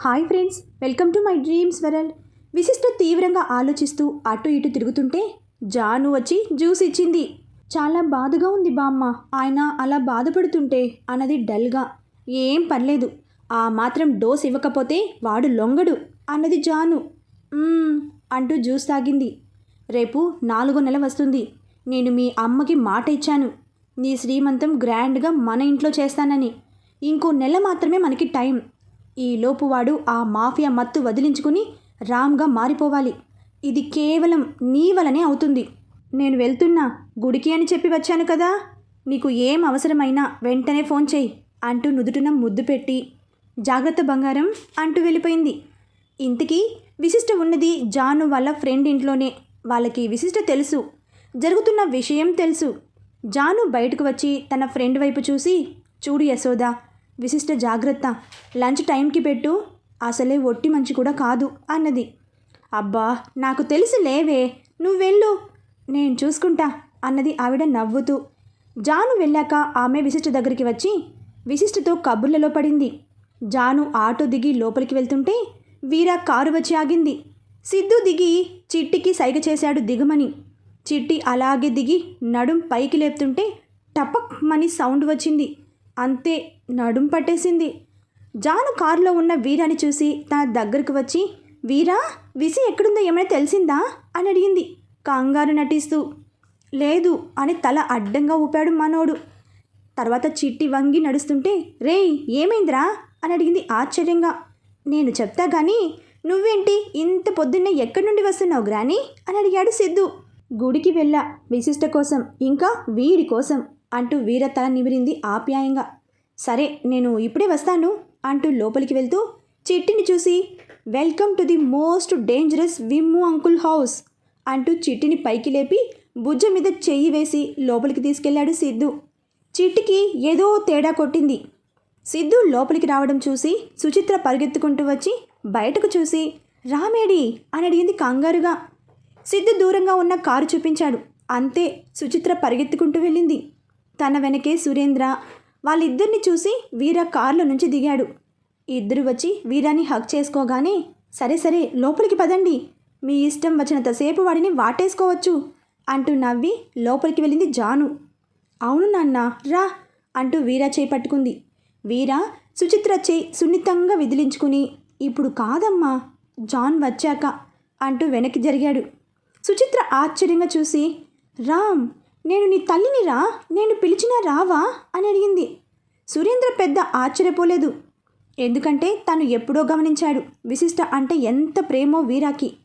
Hi friends welcome to my dreams world. విశిష్ట తీవ్రంగా ఆలోచిస్తూ అటు ఇటు తిరుగుతుంటే జాను వచ్చి జ్యూస్ ఇచ్చింది. చాలా బాధగా ఉంది బామ్మ. ఆయన అలా బాధపడుతుంటే అన్నది డల్గా. ఏం పర్లేదు ఆ మాత్రం డోస్ ఇవ్వకపోతే వాడు లొంగడు అన్నది జాను. అంటూ జ్యూస్ తాగింది. రేపు నాలుగో నెల వస్తుంది. నేను మీ అమ్మకి మాట ఇచ్చాను. నీ శ్రీమంతం గ్రాండ్గా మన ఇంట్లో చేస్తానని. ఇంకో నెల మాత్రమే మనకి టైం. ఈ వాడు ఆ మాఫియా మత్తు వదిలించుకుని రామ్గా మారిపోవాలి. ఇది కేవలం నీ వలనే అవుతుంది. నేను వెళ్తున్నా గుడికి అని చెప్పి వచ్చాను కదా. నీకు ఏం అవసరమైనా వెంటనే ఫోన్ చేయి అంటూ నుదుటిన ముద్దు పెట్టి జాగ్రత్త బంగారం అంటూ వెళ్ళిపోయింది. ఇంతకీ విశిష్ట ఉన్నది జాను వాళ్ళ ఫ్రెండ్ ఇంట్లోనే. వాళ్ళకి విశిష్ట తెలుసు. జరుగుతున్న విషయం తెలుసు. జాను బయటకు వచ్చి తన ఫ్రెండ్ వైపు చూసి చూడు యశోదా విశిష్ట జాగ్రత్త. లంచ్ టైంకి పెట్టు. అసలే ఒట్టి మంచి కూడా కాదు అన్నది. అబ్బా నాకు తెలుసు లేవే. నువ్వు వెళ్ళు. నేను చూసుకుంటా అన్నది ఆవిడ నవ్వుతూ. జాను వెళ్ళాక ఆమె విశిష్ట దగ్గరికి వచ్చి విశిష్టతో కబుర్లలో పడింది. జాను ఆటో దిగి లోపలికి వెళ్తుంటే వీరా కారు వచ్చి ఆగింది. సిద్ధు దిగి చిట్టికి సైగ చేశాడు దిగమని. చిట్టి అలాగే దిగి నడుం పైకి లేపుతుంటే టపక్ మని సౌండ్ వచ్చింది. అంతే నడుం పట్టేసింది. జాను కారులో ఉన్న వీరాని చూసి తన దగ్గరకు వచ్చి వీరా విసి ఎక్కడుందో ఏమైనా తెలిసిందా? అని అడిగింది. కంగారు నటిస్తూ. లేదు అని తల అడ్డంగా ఊపాడు మనోడు. తర్వాత చిట్టి వంగి నడుస్తుంటే రే ఏమైందిరా? అని అడిగింది ఆశ్చర్యంగా. నేను చెప్తా కానీ నువ్వేంటి ఇంత పొద్దున్నే ఎక్కడి నుండి వస్తున్నావు గ్రాని? అని అడిగాడు సిద్ధు. గుడికి వెళ్ళా విశిష్ట కోసం ఇంకా వీడి కోసం అంటూ వీర తల నిమిరింది ఆప్యాయంగా. సరే నేను ఇప్పుడే వస్తాను అంటూ లోపలికి వెళ్తూ చిట్టిని చూసి welcome to the most dangerous Vimmu uncle house అంటూ చిట్టిని పైకి లేపి భుజ మీద చెయ్యి వేసి లోపలికి తీసుకెళ్ళాడు సిద్ధు. చిట్టికి ఏదో తేడా కొట్టింది. సిద్ధు లోపలికి రావడం చూసి సుచిత్ర పరిగెత్తుకుంటూ వచ్చి బయటకు చూసి రామేడి అని అడిగింది కంగారుగా. సిద్ధు దూరంగా ఉన్న కారు చూపించాడు. అంతే సుచిత్ర పరిగెత్తుకుంటూ వెళ్ళింది. తన వెనకే సురేంద్ర వాళ్ళిద్దరిని చూసి వీర కారులో నుంచి దిగాడు. ఇద్దరు వచ్చి వీరాని హక్ చేసుకోగానే సరే సరే లోపలికి పదండి. మీ ఇష్టం వచ్చినంతసేపు వాడిని వాటేసుకోవచ్చు అంటూ నవ్వి లోపలికి వెళ్ళింది జాను. అవును నాన్న రా అంటూ వీరా చేయి పట్టుకుంది వీరా సుచిత్ర చేయి సున్నితంగా విదిలించుకుని ఇప్పుడు కాదమ్మా జాన్ వచ్చాక అంటూ వెనక్కి జరిగాడు. సుచిత్ర ఆశ్చర్యంగా చూసి రామ్ నేను నీ తల్లిని రా నేను పిలిచినా రావా అని అడిగింది. సురేంద్ర పెద్ద ఆశ్చర్యపోలేదు. ఎందుకంటే తను ఎప్పుడో గమనించాడు విశిష్ట అంటే ఎంత ప్రేమో వీరాకి.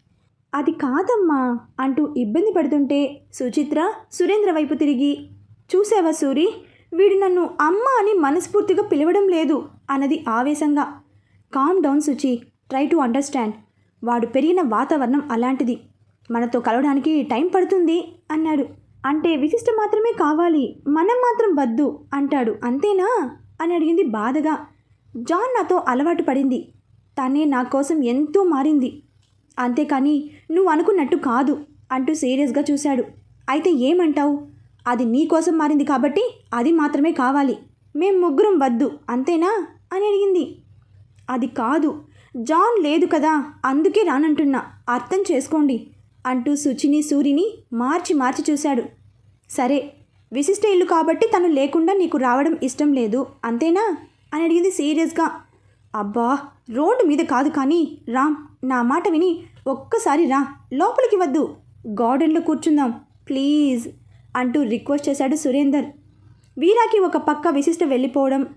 అది కాదమ్మా అంటూ ఇబ్బంది పడుతుంటే సుచిత్ర సురేంద్ర వైపు తిరిగి చూసావా సూరి వీడు నన్ను అమ్మ అని మనస్ఫూర్తిగా పిలవడం లేదు అన్నది ఆవేశంగా. Calm down Suchi try to understand వాడు పెరిగిన వాతావరణం అలాంటిది. మనతో కలవడానికి టైం పడుతుంది అన్నాడు. అంటే విశిష్ట మాత్రమే కావాలి. మనం మాత్రం వద్దు అంటాడు. అంతేనా? అని అడిగింది బాధగా. జాన్ నాతో అలవాటు పడింది. తనే నా కోసం ఎంతో మారింది. అంతేకాని నువ్వు అనుకున్నట్టు కాదు అంటూ సీరియస్గా చూశాడు. అయితే ఏమంటావు? అది నీ కోసం మారింది కాబట్టి అది మాత్రమే కావాలి. మేం ముగ్గురం వద్దు అంతేనా? అని అడిగింది. అది కాదు. జాన్ లేదు కదా అందుకే రానంటున్నా. అర్థం చేసుకోండి. అంటూ సుచిని సూరిని మార్చి మార్చి చూశాడు. సరే విశిష్ట ఇల్లు కాబట్టి తను లేకుండా నీకు రావడం ఇష్టం లేదు అంతేనా? అని అడిగింది సీరియస్గా. అబ్బా రోడ్డు మీద కాదు కానీ రామ్ నా మాట విని ఒక్కసారి రా లోపలికి వద్దు. గార్డెన్లో కూర్చుందాం ప్లీజ్ అంటూ రిక్వెస్ట్ చేశాడు సురేందర్. వీరాకి ఒక పక్క విశిష్ట వెళ్ళిపోవడం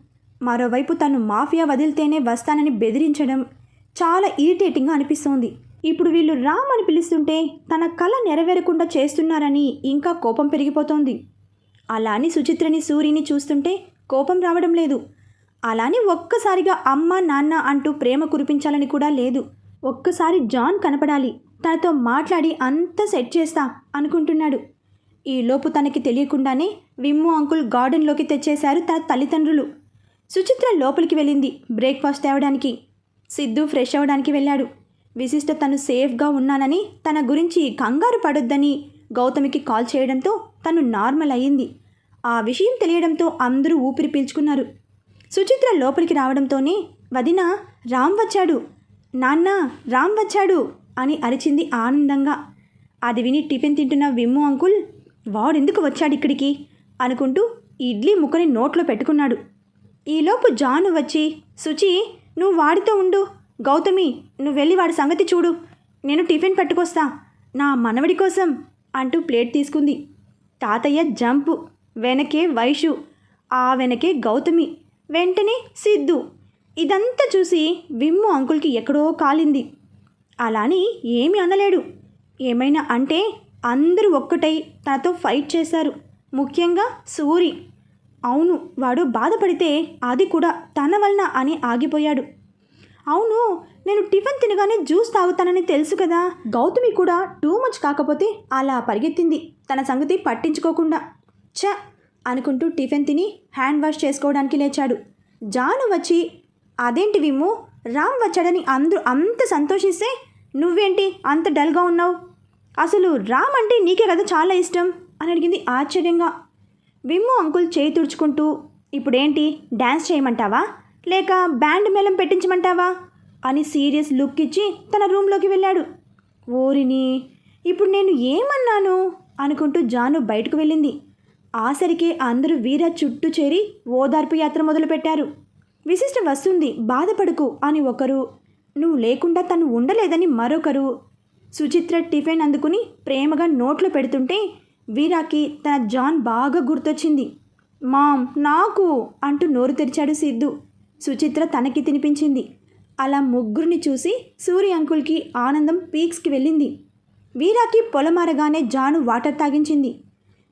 మరోవైపు తను మాఫియా వదిలితేనే వస్తానని బెదిరించడం చాలా ఇరిటేటింగ్గా అనిపిస్తోంది. ఇప్పుడు వీళ్ళు రామ్ అని పిలుస్తుంటే తన కళ నెరవేరకుండా చేస్తున్నారని ఇంకా కోపం పెరిగిపోతోంది. అలాని సుచిత్రని సూరిని చూస్తుంటే కోపం రావడం లేదు. అలాని ఒక్కసారిగా అమ్మ నాన్న అంటూ ప్రేమ కురిపించాలని కూడా లేదు. ఒక్కసారి జాన్ కనపడాలి తనతో మాట్లాడి అంతా సెట్ చేస్తా అనుకుంటున్నాడు. ఈలోపు తనకి తెలియకుండానే విమ్ము అంకుల్ గార్డెన్లోకి తెచ్చేశారు తన తల్లిదండ్రులు. సుచిత్ర లోపలికి వెళ్ళింది బ్రేక్ఫాస్ట్ తేవడానికి. సిద్ధు ఫ్రెష్ అవ్వడానికి వెళ్ళాడు. విశిష్ట తను సేఫ్గా ఉన్నానని తన గురించి కంగారు పడొద్దని గౌతమికి కాల్ చేయడంతో తను నార్మల్ అయ్యింది. ఆ విషయం తెలియడంతో అందరూ ఊపిరి పీల్చుకున్నారు. సుచిత్ర లోపలికి రావడంతోనే వదిన రామ్ వచ్చాడు. నాన్న రామ్ వచ్చాడు అని అరిచింది ఆనందంగా. అది విని టిఫిన్ తింటున్న విమ్ము అంకుల్ వాడెందుకు వచ్చాడు ఇక్కడికి? అనుకుంటూ ఇడ్లీ ముక్కని నోట్లో పెట్టుకున్నాడు. ఈలోపు జాను వచ్చి సుచి నువ్వు వాడితో ఉండు. గౌతమి నువ్వు వెళ్ళి వాడి సంగతి చూడు. నేను టిఫిన్ పట్టుకొస్తా. నా మనవడి కోసం అంటూ ప్లేట్ తీసుకుంది. తాతయ్య జంపు. వెనకే వైషు. ఆ వెనకే గౌతమి. వెంటనే సిద్ధు. ఇదంతా చూసి విమ్ము అంకుల్కి ఎక్కడో కాలింది. అలాని ఏమీ అనలేడు. ఏమైనా అంటే అందరూ ఒక్కటై తనతో ఫైట్ చేశారు. ముఖ్యంగా సూరి. అవును వాడు బాధపడితే అది కూడా తన వలన అని ఆగిపోయాడు. అవును నేను టిఫిన్ తినగానే జ్యూస్ తాగుతానని తెలుసు కదా. గౌతమి కూడా టూ మచ్ కాకపోతే అలా పరిగెత్తింది. తన సంగతి పట్టించుకోకుండా. ఛ! అనుకుంటూ టిఫిన్ తిని హ్యాండ్ వాష్ చేసుకోవడానికి లేచాడు. జాను వచ్చి అదేంటి విమ్ము రామ్ వచ్చాడని అందరూ అంత సంతోషిస్తే నువ్వేంటి అంత డల్గా ఉన్నావు? అసలు రామ్ అంటే నీకే కదా చాలా ఇష్టం? అని అడిగింది ఆశ్చర్యంగా. విమ్ము అంకుల్ చేయి తుడుచుకుంటూ ఇప్పుడేంటి? డ్యాన్స్ చేయమంటావా? లేక బ్యాండ్ మేళం పెట్టించమంటావా? అని సీరియస్ లుక్ ఇచ్చి తన రూమ్లోకి వెళ్ళాడు. ఓరిని ఇప్పుడు నేను ఏమన్నాను? అనుకుంటూ జాను బయటకు వెళ్ళింది. ఆసరికి అందరూ వీర చుట్టూ చేరి ఓదార్పు యాత్ర మొదలుపెట్టారు. విశిష్ట వస్తుంది బాధపడకు అని ఒకరు నువ్వు లేకుండా తను ఉండలేదని మరొకరు. సుచిత్ర టిఫిన్ అందుకుని ప్రేమగా నోట్లో పెడుతుంటే వీరాకి తన జాన్ బాగా గుర్తొచ్చింది. మామ్ నాకు అంటూ నోరు తెరిచాడు సిద్ధు. సుచిత్ర తనకి తినిపించింది. అలా ముగ్గురిని చూసి సూర్య అంకుల్కి ఆనందం పీక్స్కి వెళ్ళింది. వీరాకి పొలమారగానే జాను వాటర్ తాగించింది.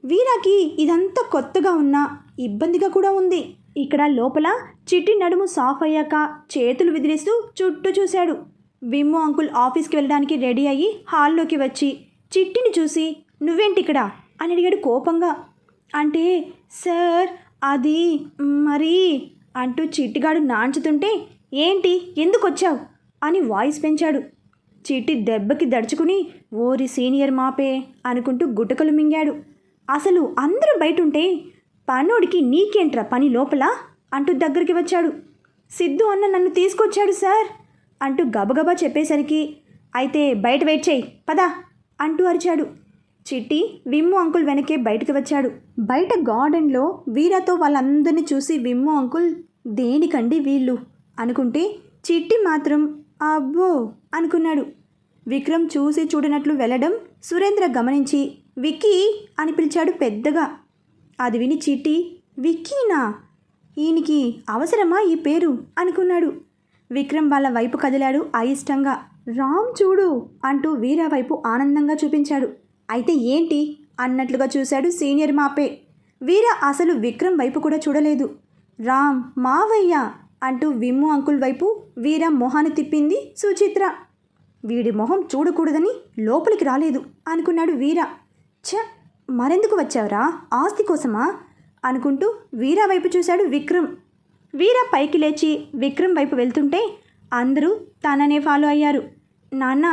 వీరాకి ఇదంతా కొత్తగా ఉన్నా ఇబ్బందిగా కూడా ఉంది. ఇక్కడ లోపల చిట్టి నడుము సాఫ్ అయ్యాక చేతులు విదిలేస్తూ చుట్టూ చూశాడు. విమ్ము అంకుల్ ఆఫీస్కి వెళ్ళడానికి రెడీ అయ్యి హాల్లోకి వచ్చి చిట్టిని చూసి నువ్వేంటి ఇక్కడ అని అడిగాడు కోపంగా. అంటే సార్ అది మరి అంటూ చిట్టిగాడు నాంచుతుంటే ఏంటి? ఎందుకు వచ్చావు అని వాయిస్ పెంచాడు. చిట్టి దెబ్బకి దడుచుకుని ఓరి సీనియర్ మాపే అనుకుంటూ గుటకలు మింగాడు. అసలు అందరూ బయటుంటే పనోడికి నీకేంట్రా పని లోపల? అంటూ దగ్గరికి వచ్చాడు. సిద్ధు అన్న నన్ను తీసుకొచ్చాడు సార్ అంటూ గబగబా చెప్పేసరికి అయితే బయట వెయిట్ చేయి పదా అంటూ అరిచాడు. చిట్టి విమ్ము అంకుల్ వెనకే బయటకు వచ్చాడు. బయట గార్డెన్లో వీరాతో వాళ్ళందరినీ చూసి విమ్ము అంకుల్ దేనికండి వీళ్ళు? అనుకుంటే చిట్టి మాత్రం అబ్బో అనుకున్నాడు. విక్రమ్ చూసి చూడనట్లు వెళ్ళడం సురేంద్ర గమనించి విక్కీ అని పిలిచాడు పెద్దగా. అది విని చిట్టి విక్కీనా? ఈయనకి అవసరమా ఈ పేరు? అనుకున్నాడు. విక్రమ్ వాళ్ళ వైపు కదిలాడు అయిష్టంగా. రామ్ చూడు అంటూ వీరా వైపు ఆనందంగా చూపించాడు. అయితే ఏంటి? అన్నట్లుగా చూశాడు సీనియర్ మాపే. వీర అసలు విక్రమ్ వైపు కూడా చూడలేదు. రామ్ మావయ్య! అంటూ విమ్ము అంకుల్ వైపు వీర మొహాన్ని తిప్పింది సుచిత్ర. వీడి మొహం చూడకూడదని లోపలికి రాలేదు అనుకున్నాడు వీర. ఛ! మరెందుకు వచ్చావురా? ఆస్తి కోసమా? అనుకుంటూ వీర వైపు చూశాడు విక్రమ్. వీర పైకి లేచి విక్రమ్ వైపు వెళ్తుంటే అందరూ తననే ఫాలో అయ్యారు. నాన్న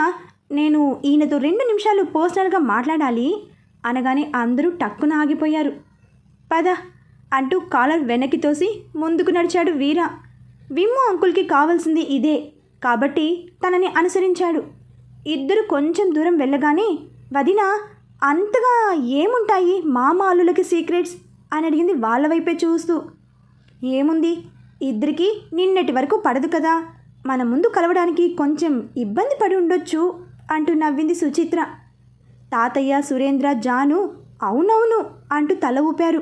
నేను ఈయనతో రెండు నిమిషాలు పర్సనల్గా మాట్లాడాలి అనగానే అందరూ టక్కున ఆగిపోయారు. పద అంటూ కాలర్ వెనక్కి తోసి ముందుకు నడిచాడు వీర. విమ్ము అంకుల్కి కావాల్సింది ఇదే కాబట్టి తనని అనుసరించాడు. ఇద్దరు కొంచెం దూరం వెళ్ళగానే వదిన అంతగా ఏముంటాయి మామాలులకి అల్లులకి సీక్రెట్స్ అని అడిగింది వాళ్ళ వైపే చూస్తూ. ఏముంది? ఇద్దరికి నిన్నటి వరకు పడదు కదా. మన ముందు కలవడానికి కొంచెం ఇబ్బంది పడి ఉండొచ్చు. అంటూ నవ్వింది సుచిత్ర. తాతయ్య సురేంద్ర జాను అవునవును అంటూ తల ఊపారు.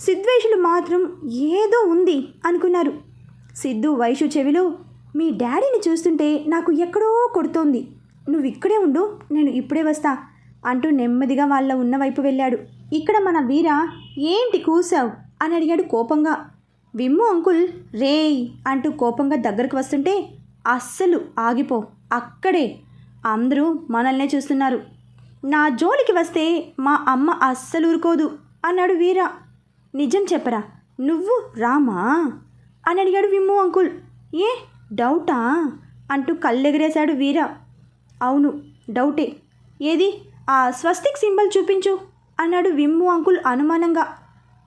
సిద్వేషులు మాత్రం ఏదో ఉంది అనుకున్నారు. సిద్ధు వైషు చెవిలో మీ డాడీని చూస్తుంటే నాకు ఎక్కడో కొడుతోంది. నువ్వు ఇక్కడే ఉండు నేను ఇప్పుడే వస్తా అంటూ నెమ్మదిగా వాళ్ళ ఉన్న వైపు వెళ్ళాడు. ఇక్కడ మన వీర ఏంటి కూసావు? అని అడిగాడు కోపంగా. విమ్ము అంకుల్ రేయ్ అంటూ కోపంగా దగ్గరకు వస్తుంటే అస్సలు ఆగిపో అక్కడే అందరూ మనల్నే చూస్తున్నారు. నా జోలికి వస్తే మా అమ్మ అస్సలు ఊరుకోదు అన్నాడు వీరా. నిజం చెప్పరా నువ్వు రామా? అని అడిగాడు విమ్ము అంకుల్. ఏ డౌటా? అంటూ కళ్ళెగరేశాడు వీరా. అవును డౌటే. ఏది? ఆ స్వస్తిక్ సింబల్ చూపించు అన్నాడు విమ్ము అంకుల్ అనుమానంగా.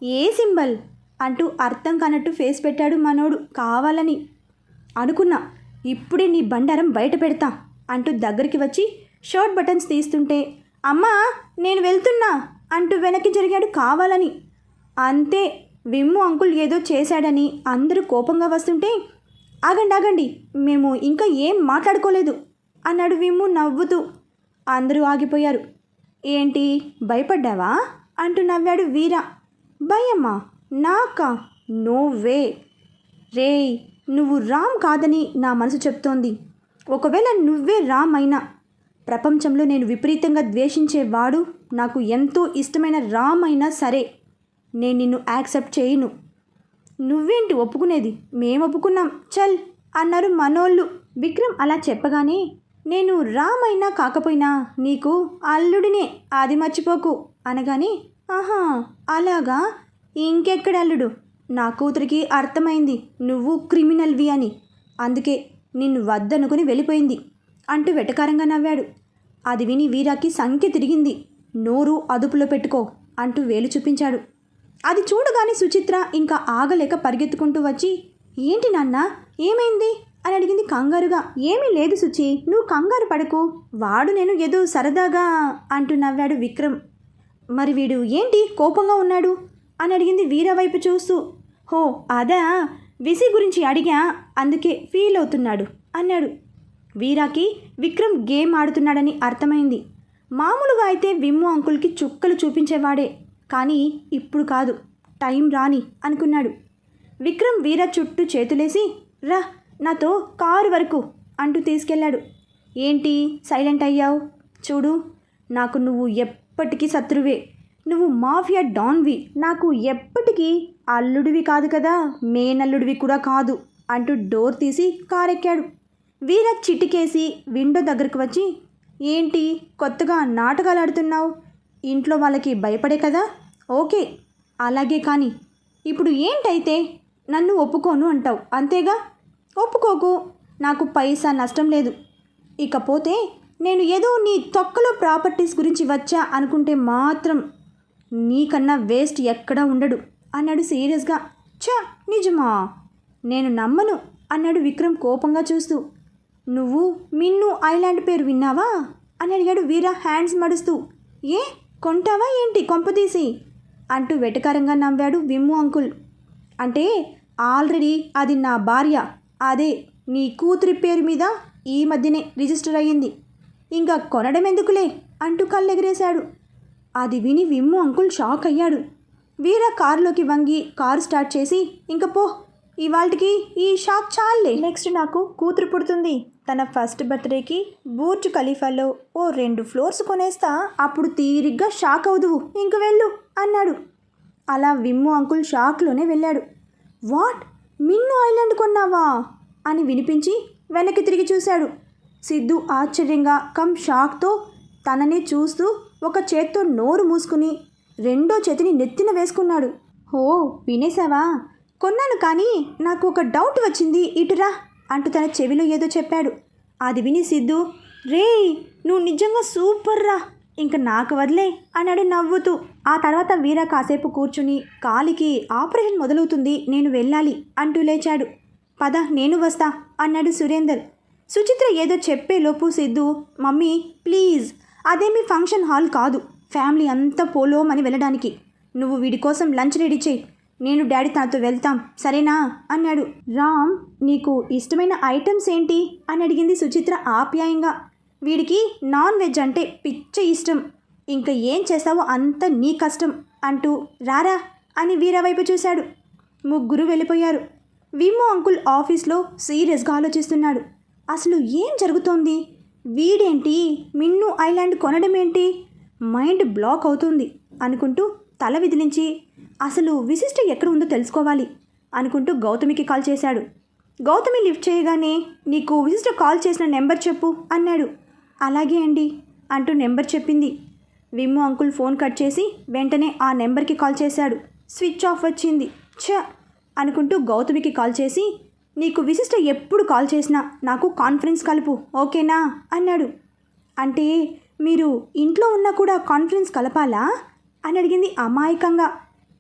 ఏ సింబల్? అంటూ అర్థం కానట్టు ఫేస్ పెట్టాడు మనోడు. కావాలని. అనుకున్నా ఇప్పుడే నీ బండారం బయట పెడతా. అంటూ దగ్గరికి వచ్చి షర్ట్ బటన్స్ తీస్తుంటే అమ్మా నేను వెళ్తున్నా అంటూ వెనక్కి జరిగాడు కావాలని. అంతే విమ్ము అంకుల్ ఏదో చేశాడని అందరూ కోపంగా వస్తుంటే ఆగండి ఆగండి మేము ఇంకా ఏం మాట్లాడుకోలేదు అన్నాడు విమ్ము నవ్వుతూ. అందరూ ఆగిపోయారు. ఏంటి భయపడ్డావా? అంటూ నవ్వాడు వీర. భయమ్మా నాకా? No way. రేయ్ నువ్వు రామ్ కాదని నా మనసు చెప్తోంది. ఒకవేళ నువ్వే రామైనా అయినా ప్రపంచంలో నేను విపరీతంగా ద్వేషించేవాడు నాకు ఎంతో ఇష్టమైన రామైనా సరే నేను నిన్ను యాక్సెప్ట్ చేయను. నువ్వేంటి ఒప్పుకునేది? మేము ఒప్పుకున్నాం చల్ అన్నారు మనోళ్ళు. విక్రమ్ అలా చెప్పగానే నేను రామైనా అయినా కాకపోయినా నీకు అల్లుడినే అది మర్చిపోకు అనగానే ఆహా అలాగా? ఇంకెక్కడ అల్లుడు? నా కూతురికి అర్థమైంది. నువ్వు క్రిమినల్వి అని. అందుకే నిన్ను వద్దనుకుని వెళ్ళిపోయింది అంటూ వెటకారంగా నవ్వాడు. అది విని వీరాకి సంఖ్య తిరిగింది. నోరు అదుపులో పెట్టుకో అంటూ వేలు చూపించాడు. అది చూడగానే సుచిత్ర ఇంకా ఆగలేక పరిగెత్తుకుంటూ వచ్చి ఏంటి నాన్న? ఏమైంది? అని అడిగింది కంగారుగా. ఏమీ లేదు సుచి నువ్వు కంగారు పడకు. వాడు నేను ఏదో సరదాగా అంటూ నవ్వాడు విక్రమ్. మరి వీడు ఏంటి? కోపంగా ఉన్నాడు? అని అడిగింది వీర వైపు చూస్తూ. హో అదా? విసి గురించి అడిగా. అందుకే ఫీల్ అవుతున్నాడు. అన్నాడు. వీరాకి విక్రమ్ గేమ్ ఆడుతున్నాడని అర్థమైంది. మామూలుగా అయితే విమ్ము అంకుల్కి చుక్కలు చూపించేవాడే. కానీ ఇప్పుడు కాదు. టైం రాని అనుకున్నాడు. విక్రమ్ వీర చుట్టూ చేతులేసి రా నాతో కారు వరకు అంటూ తీసుకెళ్ళాడు. ఏంటి? సైలెంట్ అయ్యావు? చూడు నాకు నువ్వు ఎప్పటికీ శత్రువే. నువ్వు మాఫియా డాన్వి. నాకు ఎప్పటికీ అల్లుడివి కాదు కదా మేనల్లుడివి కూడా కాదు అంటూ డోర్ తీసి కారెక్కాడు. వీర చిటికేసి విండో దగ్గరకు వచ్చి ఏంటి కొత్తగా నాటకాలు ఆడుతున్నావు? ఇంట్లో వాళ్ళకి భయపడే కదా? ఓకే అలాగే కానీ ఇప్పుడు ఏంటైతే? నన్ను ఒప్పుకోను అంటావు అంతేగా? ఒప్పుకోకు నాకు పైసా నష్టం లేదు. ఇకపోతే నేను ఏదో నీ తొక్కలో ప్రాపర్టీస్ గురించి వచ్చా అనుకుంటే మాత్రం నీకన్నా వేస్ట్ ఎక్కడా ఉండడు. అన్నాడు సీరియస్గా. ఛా నిజమా? నేను నమ్మను అన్నాడు విక్రమ్ కోపంగా చూస్తూ. నువ్వు మిన్ను ఐలాండ్ పేరు విన్నావా? అని అడిగాడు వీర హ్యాండ్స్ మడుస్తూ. ఏ కొంటావా ఏంటి కొంపదీసి అంటూ వెటకారంగా నవ్వాడు విమ్ము అంకుల్. అంటే ఆల్రెడీ అది నా భార్య. అదే నీ కూతురి పేరు మీద ఈ మధ్యనే రిజిస్టర్ అయ్యింది. ఇంకా కొనడం ఎందుకులే అంటూ కళ్ళెగరేశాడు. అది విని విమ్ము అంకుల్ షాక్ అయ్యాడు. వీర కారులోకి వంగి కారు స్టార్ట్ చేసి ఇంక పో ఇవాళకి ఈ షాక్ చాలే నెక్స్ట్ నాకు కూతురు పుడుతుంది. తన ఫస్ట్ బర్త్డేకి బూర్జ్ ఖలీఫాలో ఓ రెండు ఫ్లోర్స్ కొనేస్తా. అప్పుడు తీరిగ్గా షాక్ అవుదువు. ఇంక వెళ్ళు అన్నాడు. అలా విమ్ము అంకుల్ షాక్లోనే వెళ్ళాడు. వాట్? మిన్ను ఐలాండ్ కొన్నావా? అని వినిపించి వెనక్కి తిరిగి చూశాడు. సిద్ధు ఆశ్చర్యంగా కమ్ షాక్తో తనని చూస్తూ ఒక చేత్తో నోరు మూసుకుని రెండో చేతిని నెత్తిన వేసుకున్నాడు. హో వినేశావా? కొన్నాను కానీ నాకు ఒక డౌట్ వచ్చింది. ఇటురా అంటూ తన చెవిలో ఏదో చెప్పాడు. అది విని సిద్ధు రే నువ్వు నిజంగా సూపర్ రా. ఇంక నాకు వదిలే అన్నాడు నవ్వుతూ ఆ తర్వాత వీర కాసేపు కూర్చుని కాలికి ఆపరేషన్ మొదలవుతుంది నేను వెళ్ళాలి అంటూ లేచాడు. పద నేను వస్తా అన్నాడు సురేందర్. సుచిత్ర ఏదో చెప్పేలోపు సిద్ధు మమ్మీ ప్లీజ్ అదేమీ ఫంక్షన్ హాల్ కాదు. ఫ్యామిలీ అంతా పోలోమని వెళ్ళడానికి. నువ్వు వీడి కోసం లంచ్ రెడీ చేయి. నేను డాడీ తనతో వెళ్తాం. సరేనా? అన్నాడు. రామ్ నీకు ఇష్టమైన ఐటమ్స్ ఏంటి? అని అడిగింది సుచిత్ర ఆప్యాయంగా. వీడికి నాన్ వెజ్ అంటే పిచ్చ ఇష్టం. ఇంకా ఏం చేస్తావో అంత నీ కష్టం అంటూ రారా? అని వీర వైపు చూశాడు. ముగ్గురు వెళ్ళిపోయారు. విమో అంకుల్ ఆఫీస్లో సీరియస్గా ఆలోచిస్తున్నాడు. అసలు ఏం జరుగుతోంది? వీడేంటి? మిన్ను ఐలాండ్ కొనడం ఏంటి మైండ్ బ్లాక్ అవుతుంది అనుకుంటూ తల విదిలించి అసలు విశిష్ట ఎక్కడ ఉందో తెలుసుకోవాలి అనుకుంటూ గౌతమికి కాల్ చేశాడు. గౌతమి లిఫ్ట్ చేయగానే నీకు విశిష్ట కాల్ చేసిన నెంబర్ చెప్పు అన్నాడు. అలాగే అండి అంటూ నెంబర్ చెప్పింది. విమ్ము అంకుల్ ఫోన్ కట్ చేసి వెంటనే ఆ నెంబర్కి కాల్ చేశాడు. స్విచ్ ఆఫ్ వచ్చింది. ఛ అనుకుంటూ గౌతమికి కాల్ చేసి నీకు విశిష్ట ఎప్పుడు కాల్ చేసినా నాకు కాన్ఫరెన్స్ కలుపు ఓకేనా? అన్నాడు. అంటే మీరు ఇంట్లో ఉన్నా కూడా కాన్ఫరెన్స్ కలపాలా? అని అడిగింది అమాయకంగా.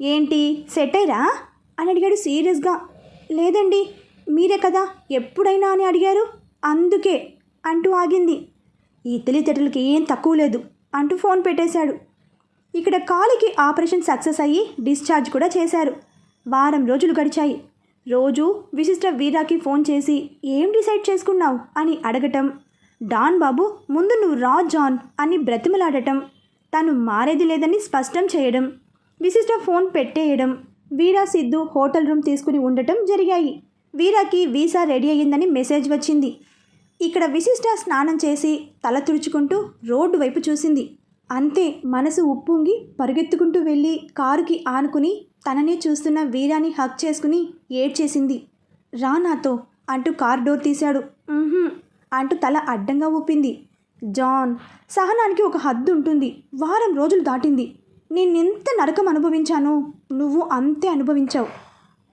ఏంటి? సెట్ అయ్యరా? అని అడిగాడు సీరియస్గా. లేదండి మీరే కదా ఎప్పుడైనా అని అడిగారు. అందుకే అంటూ ఆగింది. ఈ తెలివితేటలకి ఏం తక్కువ లేదు అంటూ ఫోన్ పెట్టేశాడు. ఇక్కడ కాలికి ఆపరేషన్ సక్సెస్ అయ్యి డిశ్చార్జ్ కూడా చేశారు. వారం రోజులు గడిచాయి. రోజు విశిష్ట వీరాకి ఫోన్ చేసి ఏం డిసైడ్ చేసుకున్నావు? అని అడగటం డాన్ బాబు ముందు నువ్వు రా జాన్ అని బ్రతిమలాడటం తను మారేది లేదని స్పష్టం చేయడం విశిష్ట ఫోన్ పెట్టేయడం వీరా సిద్ధు హోటల్ రూమ్ తీసుకుని ఉండటం జరిగాయి. వీరాకి వీసా రెడీ అయ్యిందని మెసేజ్ వచ్చింది. ఇక్కడ విశిష్ట స్నానం చేసి తల తుడుచుకుంటూ రోడ్డు వైపు చూసింది. అంతే మనసు ఉప్పొంగి పరుగెత్తుకుంటూ వెళ్ళి కారుకి ఆనుకుని తననే చూస్తున్న వీరాని హక్ చేసుకుని ఏడ్చేసింది. రా నాతో అంటూ కార్ డోర్ తీశాడు. అంటూ తల అడ్డంగా ఊపింది. జాన్ సహనానికి ఒక హద్దు ఉంటుంది. వారం రోజులు దాటింది. నేనెంత నరకం అనుభవించానో నువ్వు అంతే అనుభవించావు.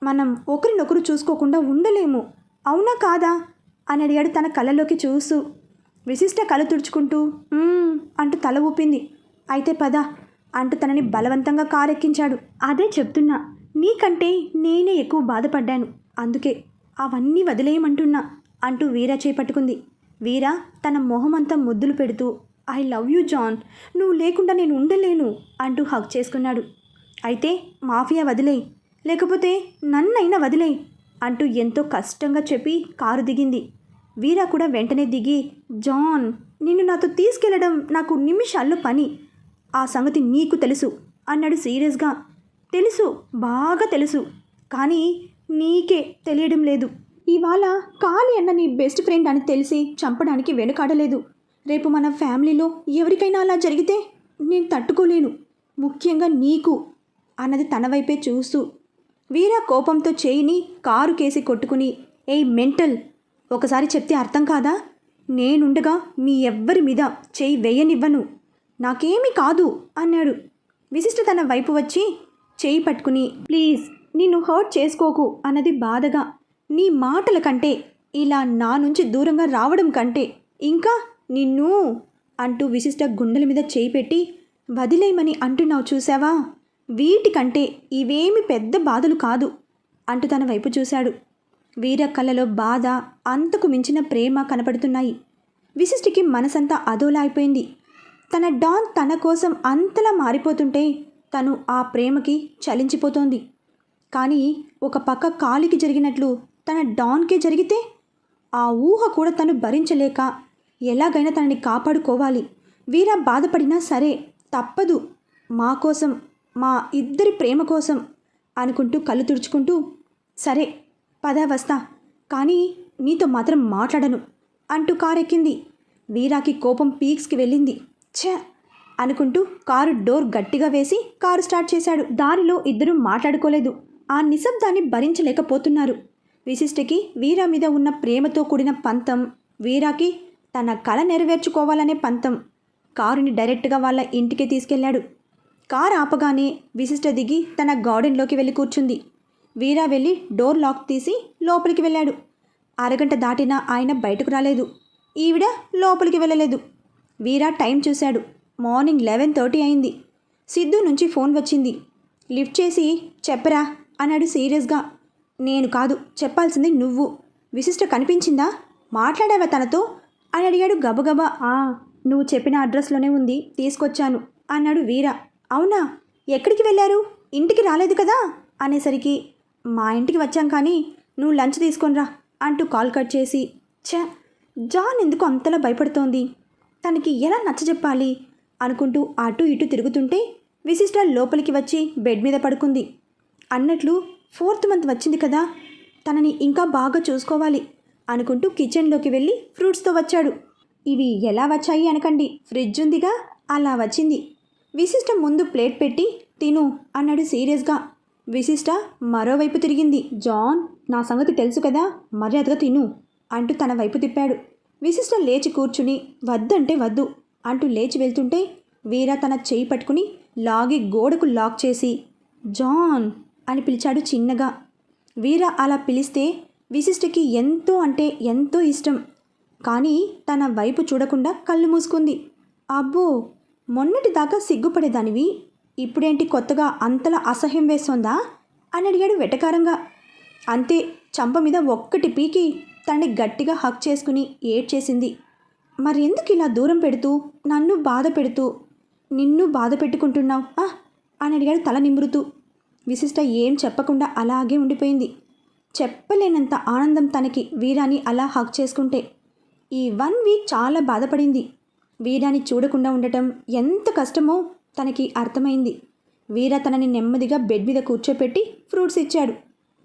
మనం ఒకరినొకరు చూసుకోకుండా ఉండలేము. అవునా కాదా? అని అడిగాడు తన కళ్ళలోకి చూస్తూ. విశిష్ట కళ్ళు తుడుచుకుంటూ అంటూ తల ఊపింది. అయితే పద అంటూ తనని బలవంతంగా కారెక్కించాడు. అదే చెప్తున్నా. నీకంటే నేనే ఎక్కువ బాధపడ్డాను. అందుకే అవన్నీ వదిలేయమంటున్నా. అంటూ వీరా చేపట్టుకుంది. వీరా తన మొహమంతా ముద్దులు పెడుతూ ఐ లవ్ యూ జాన్. నువ్వు లేకుండా నేను ఉండలేను అంటూ హక్ చేసుకున్నాడు. అయితే మాఫియా వదిలేయ్. లేకపోతే నన్నైనా వదిలేయ్ అంటూ ఎంతో కష్టంగా చెప్పి కారు దిగింది. వీరా కూడా వెంటనే దిగి జాన్ నిన్ను నాతో తీసుకెళ్ళడం నాకు నిమిషాల్లో పని. ఆ సంగతి నీకు తెలుసు అన్నాడు సీరియస్గా. తెలుసు బాగా తెలుసు. కానీ నీకే తెలియడం లేదు. ఇవాళ కాలి అన్న నీ బెస్ట్ ఫ్రెండ్ అని తెలిసి చంపడానికి వెనుకాడలేదు. రేపు మన ఫ్యామిలీలో ఎవరికైనా అలా జరిగితే నేను తట్టుకోలేను. ముఖ్యంగా నీకు అన్నది తన వైపే చూస్తూ. వీరా కోపంతో చేయిని కారు కేసి కొట్టుకుని ఏ మెంటల్ ఒకసారి చెప్తే అర్థం కాదా? నేనుండగా మీ ఎవ్వరి మీద చేయి వేయనివ్వను. నాకేమీ కాదు అన్నాడు. విశిష్ట తన వైపు వచ్చి చేయి పట్టుకుని ప్లీజ్ నిన్ను హర్ట్ చేసుకోకు అన్నది బాధగా నీ మాటల కంటే ఇలా నా నుంచి దూరంగా రావడం కంటే ఇంకా నిన్ను అంటూ విశిష్ట గుండెల మీద చేయి పెట్టి వదిలేయమని అంటున్నావు చూసావా వీటికంటే ఇవేమి పెద్ద బాధలు కాదు అంటూ తన వైపు చూశాడు. వీర కళ్ళలో బాధ అంతకు మించిన ప్రేమ కనపడుతున్నాయి. విశిష్టికి మనసంతా అదోలా అయిపోయింది. తన డాన్ తన కోసం అంతలా మారిపోతుంటే తను ఆ ప్రేమకి చలించిపోతోంది. కానీ ఒక పక్క కాలికి జరిగినట్లు తన డాన్కే జరిగితే ఆ ఊహ కూడా తను భరించలేక ఎలాగైనా తనని కాపాడుకోవాలి. వీర బాధపడినా సరే తప్పదు. మా కోసం మా ఇద్దరి ప్రేమ కోసం అనుకుంటూ కళ్ళు తుడుచుకుంటూ సరే పద వస్తా. కానీ నీతో మాత్రం మాట్లాడను అంటూ కారెక్కింది. వీరాకి కోపం పీక్స్కి వెళ్ళింది. ఛ! అనుకుంటూ కారు డోర్ గట్టిగా వేసి కారు స్టార్ట్ చేశాడు. దారిలో ఇద్దరూ మాట్లాడుకోలేదు. ఆ నిశ్శబ్దాన్ని భరించలేకపోతున్నారు. విశిష్టికి వీరా మీద ఉన్న ప్రేమతో కూడిన పంతం. వీరాకి తన కళ నెరవేర్చుకోవాలనే పంతం. కారుని డైరెక్ట్గా వాళ్ళ ఇంటికి తీసుకెళ్ళాడు కారు ఆపగానే విశిష్ట దిగి తన గార్డెన్లోకి వెళ్ళి కూర్చుంది. వీరా వెళ్ళి డోర్ లాక్ తీసి లోపలికి వెళ్ళాడు. అరగంట దాటినా ఆయన బయటకు రాలేదు. ఈవిడ లోపలికి వెళ్ళలేదు. వీరా టైం చూశాడు. మార్నింగ్ లెవెన్ థర్టీ అయింది. సిద్ధు నుంచి ఫోన్ వచ్చింది. లిఫ్ట్ చేసి చెప్పరా అన్నాడు సీరియస్గా. నేను కాదు చెప్పాల్సింది నువ్వు. విశిష్ట కనిపించిందా? మాట్లాడావా తనతో? అని అడిగాడు గబగబా. "ఆ, నువ్వు చెప్పిన అడ్రస్లోనే ఉంది తీసుకొచ్చాను అన్నాడు వీర. అవునా? ఎక్కడికి వెళ్ళారు? ఇంటికి రాలేదు కదా? అనేసరికి మా ఇంటికి వచ్చాం కానీ నువ్వు లంచ్ తీసుకొనిరా అంటూ కాల్ కట్ చేసి. ఛ జాన్ ఎందుకు అంతలా భయపడుతోంది? తనకి ఎలా నచ్చజెప్పాలి అనుకుంటూ అటు ఇటు తిరుగుతుంటే విశిష్ట లోపలికి వచ్చి బెడ్ మీద పడుకుంది. అన్నట్లు ఫోర్త్ మంత్ వచ్చింది కదా తనని ఇంకా బాగా చూసుకోవాలి అనుకుంటూ కిచెన్లోకి వెళ్ళి ఫ్రూట్స్తో వచ్చాడు. ఇవి ఎలా వచ్చాయి అనకండి. ఫ్రిడ్జ్ ఉందిగా అలా వచ్చింది. విశిష్ట ముందు ప్లేట్ పెట్టి తిను అన్నాడు సీరియస్గా. విశిష్ట మరోవైపు తిరిగింది. జాన్ నా సంగతి తెలుసు కదా మర్యాదగా తిను అంటూ తన వైపు తిప్పాడు. విశిష్ట లేచి కూర్చుని వద్దంటే వద్దు అంటూ లేచి వెళ్తుంటే వీర తన చేయి పట్టుకుని లాగి గోడకు లాక్ చేసి జాన్! అని పిలిచాడు చిన్నగా. వీర అలా పిలిస్తే విశిష్టకి ఎంతో అంటే ఎంతో ఇష్టం. కానీ తన వైపు చూడకుండా కళ్ళు మూసుకుంది. అబ్బో మొన్నటి దాకా సిగ్గుపడేదానివి. ఇప్పుడేంటి కొత్తగా అంతలా అసహ్యం వేస్తోందా? అని అడిగాడు వెటకారంగా. అంతే చంప మీద ఒక్కటి పీకి తనని గట్టిగా హక్ చేసుకుని ఏడ్చేసింది. మరెందుకు ఇలా దూరం పెడుతూ నన్ను బాధ పెడుతూ నిన్ను బాధ పెట్టుకుంటున్నావు? అని అడిగాడు తల నిమురుతూ. విశిష్ట ఏం చెప్పకుండా అలాగే ఉండిపోయింది. చెప్పలేనంత ఆనందం తనకి వీరాని అలా హక్ చేసుకుంటే. ఈ వన్ వీక్ చాలా బాధపడింది. వీరాని చూడకుండా ఉండటం ఎంత కష్టమో తనకి అర్థమైంది. వీర తనని నెమ్మదిగా బెడ్ మీద కూర్చోపెట్టి ఫ్రూట్స్ ఇచ్చాడు.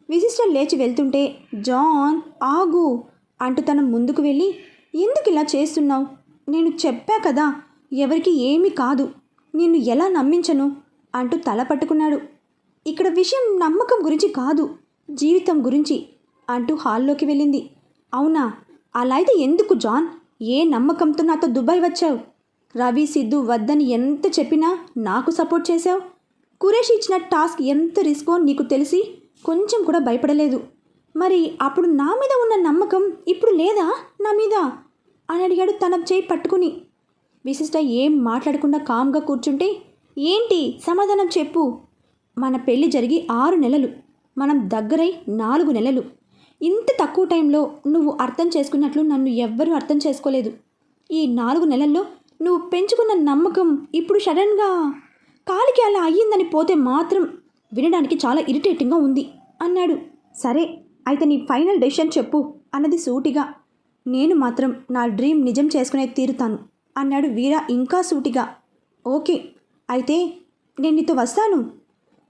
విశిష్ట లేచి వెళ్తుంటే జాన్ ఆగు అంటూ తన ముందుకు వెళ్ళి ఎందుకు ఇలా చేస్తున్నావు? నేను చెప్పా కదా ఎవరికి ఏమీ కాదు. నిన్ను ఎలా నమ్మించను? అంటూ తల పట్టుకున్నాడు. ఇక్కడ విషయం నమ్మకం గురించి కాదు జీవితం గురించి అంటూ హాల్లోకి వెళ్ళింది. అవునా? అలా అయితే ఎందుకు జాన్? ఏ నమ్మకంతో నాతో దుబాయ్ వచ్చావు? రవి సిద్ధు వద్దని ఎంత చెప్పినా నాకు సపోర్ట్ చేశావు? కురేష్ ఇచ్చిన టాస్క్ ఎంత రిస్కో నీకు తెలిసి కొంచెం కూడా భయపడలేదు. మరి అప్పుడు నా మీద ఉన్న నమ్మకం ఇప్పుడు లేదా నా మీద? అని అడిగాడు తన చేయి పట్టుకుని. విశిష్ట ఏం మాట్లాడకుండా కామ్గా కూర్చుంటే ఏంటి? సమాధానం చెప్పు. మన పెళ్ళి జరిగి ఆరు నెలలు మనం దగ్గరై నాలుగు నెలలు. ఇంత తక్కువ టైంలో నువ్వు అర్థం చేసుకున్నట్లు నన్ను ఎవ్వరూ అర్థం చేసుకోలేదు. ఈ నాలుగు నెలల్లో నువ్వు పెంచుకున్న నమ్మకం ఇప్పుడు సడన్గా కాలికి అలా అయ్యిందని పోతే మాత్రం వినడానికి చాలా ఇరిటేటింగ్గా ఉంది అన్నాడు. సరే అయితే నీ ఫైనల్ డెసిషన్ చెప్పు అన్నది సూటిగా. నేను మాత్రం నా డ్రీమ్ నిజం చేసుకునే తీరుతాను అన్నాడు వీరా ఇంకా సూటిగా. ఓకే అయితే నేను నీతో వస్తాను.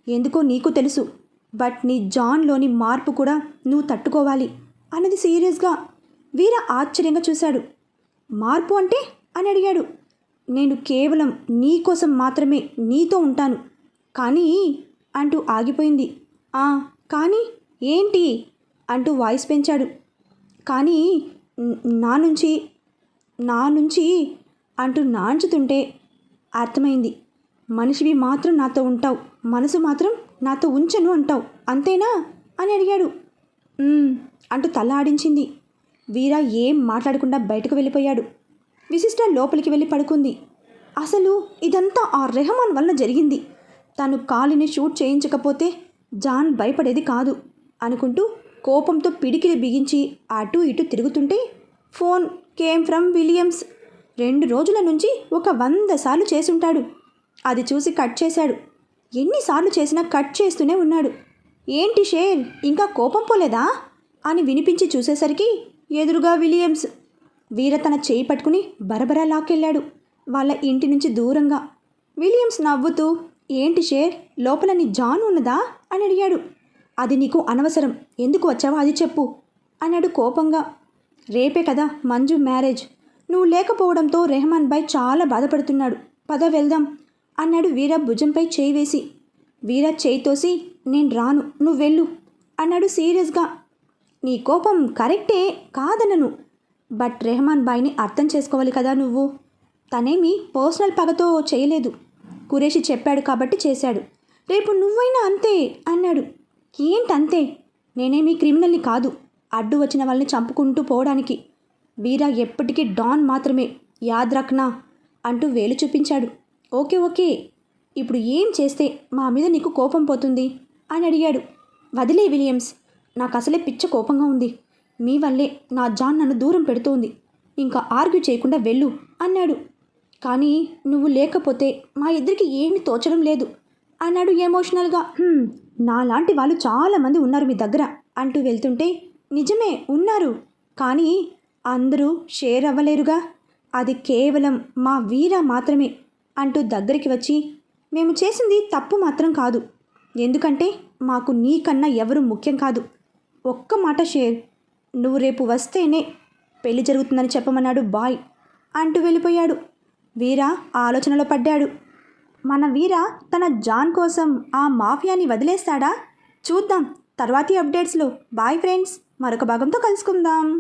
ఎందుకో నీకు తెలుసు. బట్ నీ జాన్లోని మార్పు కూడా నువ్వు తట్టుకోవాలి అన్నది సీరియస్గా వీర ఆశ్చర్యంగా చూశాడు. మార్పు అంటే? అని అడిగాడు. నేను కేవలం నీ కోసం మాత్రమే నీతో ఉంటాను. కానీ? అంటూ ఆగిపోయింది. ఆ కానీ? ఏంటి? అంటూ వాయిస్ పెంచాడు. కానీ? నా నుంచి? నా నుంచి? అంటూ నాంచుతుంటే అర్థమైంది. మనిషివి మాత్రం నాతో ఉంటావు. మనసు మాత్రం నాతో ఉంచను అంటావు అంతేనా? అని అడిగాడు. అంటూ తల ఆడించింది. వీర ఏం మాట్లాడకుండా బయటకు వెళ్ళిపోయాడు. విశిష్ట లోపలికి వెళ్ళి పడుకుంది. అసలు ఇదంతా ఆ రెహమాన్ వల్ల జరిగింది? తను కాలిని షూట్ చేయించకపోతే జాన్ భయపడేది కాదు అనుకుంటూ కోపంతో పిడికిలి బిగించి అటు ఇటు తిరుగుతుంటే ఫోన్ కేమ్ ఫ్రమ్ విలియమ్స్. రెండు రోజుల నుంచి ఒక వంద సార్లు చేసుంటాడు అది చూసి కట్ చేశాడు. ఎన్నిసార్లు చేసినా కట్ చేస్తూనే ఉన్నాడు. ఏంటి షేర్? ఇంకా కోపం పోలేదా? అని వినిపించి చూసేసరికి ఎదురుగా విలియమ్స్. వీర తన చేయి పట్టుకుని బరబరా లాక్కెళ్ళాడు వాళ్ళ ఇంటి నుంచి దూరంగా. విలియమ్స్ నవ్వుతూ ఏంటి షేర్? లోపల నీ జాన్ ఉన్నదా? అని అడిగాడు. అది నీకు అనవసరం. ఎందుకు వచ్చావో అది చెప్పు అన్నాడు కోపంగా. రేపే కదా మంజు మ్యారేజ్. నువ్వు లేకపోవడంతో రెహమాన్ బాయ్ చాలా బాధపడుతున్నాడు. పద వెళ్దాం. అన్నాడు వీర భుజంపై చేయి వేసి. వీర చేయి తోసి నేను రాను నువ్వు వెళ్ళు అన్నాడు సీరియస్గా. నీ కోపం కరెక్టే కాదనను బట్ రెహమాన్ బాయ్ని అర్థం చేసుకోవాలి కదా నువ్వు. తనేమి పర్సనల్ పగతో చేయలేదు. కురేషి చెప్పాడు కాబట్టి చేశాడు. రేపు నువ్వైనా అంతే అన్నాడు. ఏంటంతే? నేనేమి క్రిమినల్ని కాదు. అడ్డు వచ్చిన వాళ్ళని చంపుకుంటూ పోవడానికి. వీరా ఎప్పటికీ డాన్ మాత్రమే. యాద్ అంటూ వేలు చూపించాడు. Okay okay. ఇప్పుడు ఏం చేస్తే మా మీద నీకు కోపం పోతుంది? అని అడిగాడు. వదిలే విలియమ్స్. నాకు అసలే పిచ్చ కోపంగా ఉంది. మీ వల్లే నా జాన్ నన్ను దూరం పెడుతోంది. ఇంకా ఆర్గ్యూ చేయకుండా వెళ్ళు అన్నాడు. కానీ నువ్వు లేకపోతే మా ఇద్దరికి ఏమీ తోచడం లేదు అన్నాడు ఎమోషనల్గా. నాలాంటి వాళ్ళు చాలామంది ఉన్నారు మీ దగ్గర అంటూ వెళ్తుంటే నిజమే ఉన్నారు. కానీ అందరూ షేర్ అవ్వలేరుగా. అది కేవలం మా వీర మాత్రమే. అంటూ దగ్గరికి వచ్చి మేము చేసింది తప్పు మాత్రం కాదు. ఎందుకంటే మాకు నీకన్నా ఎవరు ముఖ్యం కాదు. ఒక్క మాట షేర్. నువ్వు రేపు వస్తేనే పెళ్ళి జరుగుతుందని చెప్పమన్నాడు బాయ్ అంటూ వెళ్ళిపోయాడు. వీర ఆలోచనలో పడ్డాడు. మన వీర తన జాన్ కోసం ఆ మాఫియాని వదిలేస్తాడా? చూద్దాం. తర్వాతి అప్డేట్స్లో. Bye friends. మరొక భాగంతో కలుసుకుందాం.